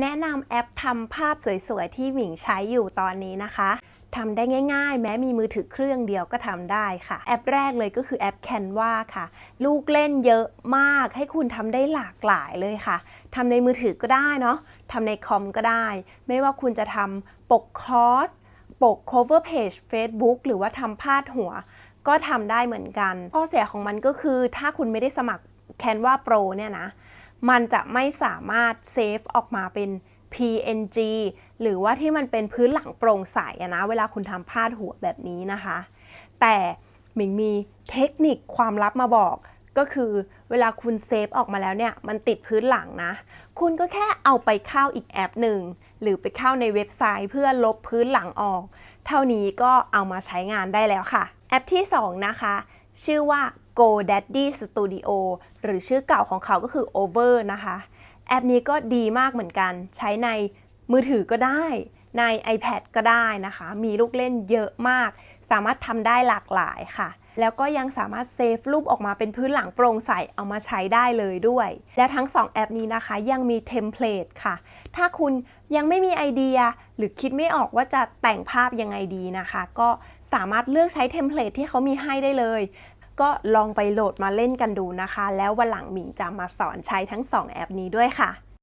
แนะนำแอปทำภาพสวยๆ ที่หมิงใช้อยู่ตอนนี้นะคะทำได้ง่าย ๆ แม้มีมือถือเครื่องเดียวก็ทำได้ค่ะ แอปแรกเลยก็คือแอป Canva ค่ะ ลูกเล่นเยอะมากให้คุณทำได้หลากหลายเลยค่ะทำในมือถือก็ได้เนาะทำในคอมก็ได้ ไม่ว่าคุณจะทำปกคอร์สปก cover page Facebook หรือว่าทำพาดหัว ก็ทำได้เหมือนกัน ข้อเสียของมันก็คือถ้าคุณไม่ได้สมัคร Canva Pro เนี่ยนะ มันจะไม่สามารถเซฟออกมาเป็น PNG หรือว่าที่มันเป็นพื้นหลังโปร่งใสอะนะ เวลาคุณทำพาดหัวแบบนี้นะคะ แต่หมิงมีเทคนิคความลับมาบอกก็คือเวลาคุณเซฟออกมาแล้วเนี่ย มันติดพื้นหลังนะ คุณก็แค่เอาไปเข้าอีกแอปหนึ่ง หรือไปเข้าในเว็บไซต์เพื่อลบพื้นหลังออก เท่านี้ก็เอามาใช้งานได้แล้วค่ะ แอปที่ 2 นะคะ ชื่อว่า GoDaddy Studio หรือชื่อเก่าของเขาก็คือ Over นะคะ แอปนี้ก็ดีมากเหมือนกัน ใช้ในมือถือก็ได้ ใน iPad ก็ได้นะคะ มีลูกเล่นเยอะมาก สามารถทำได้หลากหลายค่ะ แล้วก็ยังสามารถเซฟรูปออกมาเป็นพื้นหลังโปร่งใส เอามาใช้ได้เลยด้วย และทั้ง 2 แอปนี้นะคะยังมีเทมเพลตค่ะ ถ้าคุณยังไม่มีไอเดีย หรือคิดไม่ออกว่าจะแต่งภาพยังไงดีนะคะ ก็สามารถเลือกใช้เทมเพลตที่เขามีให้ได้เลย ก็ลองไปโหลดมาเล่นกันดูนะคะ แล้ววันหลังหมิงจะมาสอนใช้ทั้ง 2 แอปนี้ด้วยค่ะ